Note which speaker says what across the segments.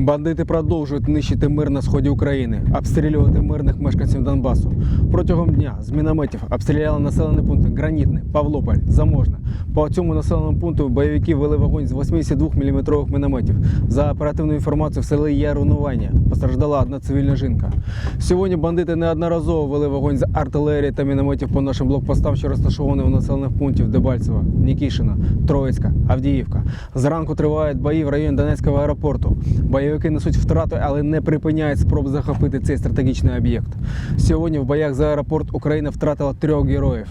Speaker 1: Бандити продовжують нищити мир на сході України, обстрілювати мирних мешканців Донбасу. Протягом дня з мінометів обстріляли населені пункти Гранітне, Павлополь, Заможне. По цьому населеному пункту бойовики вели вогонь з 82 мм мінометів. За оперативною інформацією, в селі є руйнування. Постраждала одна цивільна жінка. Сьогодні бандити неодноразово вели вогонь з артилерії та мінометів по нашим блокпостам, що розташовані в населених пунктів Дебальцево, Нікішина, Троїцька, Авдіївка. Зранку тривають бої в районі Донецького аеропорту. Бойовики несуть втрати, але не припиняють спроб захопити цей стратегічний об'єкт. Сьогодні в боях за аеропорт Україна втратила трьох героїв.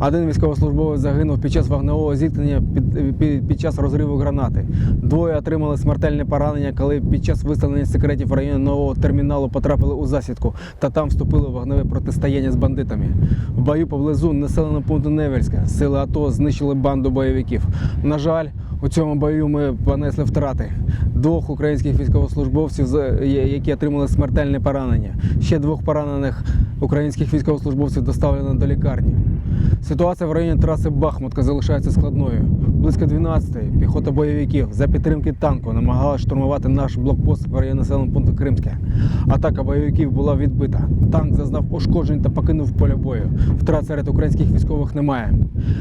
Speaker 1: Один військовослужбовець загинув під час вогневого зіткнення під, під, під час розриву гранати. Двоє отримали смертельне поранення, коли під час виставлення секретів в районі нового терміналу потрапили у засідку та там вступили в вогневе протистояння з бандитами. В бою поблизу населеного пункту Невельська сили АТО знищили банду бойовиків. На жаль, у цьому бою ми понесли втрати двох українських військовослужбовців, з- які отримали смертельне поранення. Ще двох поранених українських військовослужбовців доставлено до лікарні. Ситуація в районі траси Бахмутка залишається складною. Близько 12-ї піхота бойовиків за підтримки танку намагалась штурмувати наш блокпост в районі населеного пункту Кримське. Атака бойовиків була відбита. Танк зазнав ушкоджень та покинув поле бою. Втрат серед українських військових немає.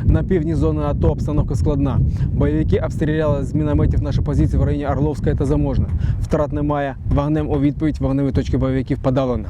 Speaker 1: На півдні зони АТО обстановка складна. Бойовики обстріляли з мінометів наші позиції в районі Орловська та Заможна. Втрат немає. Вогнем у відповідь вогневі точки бойовиків подалено.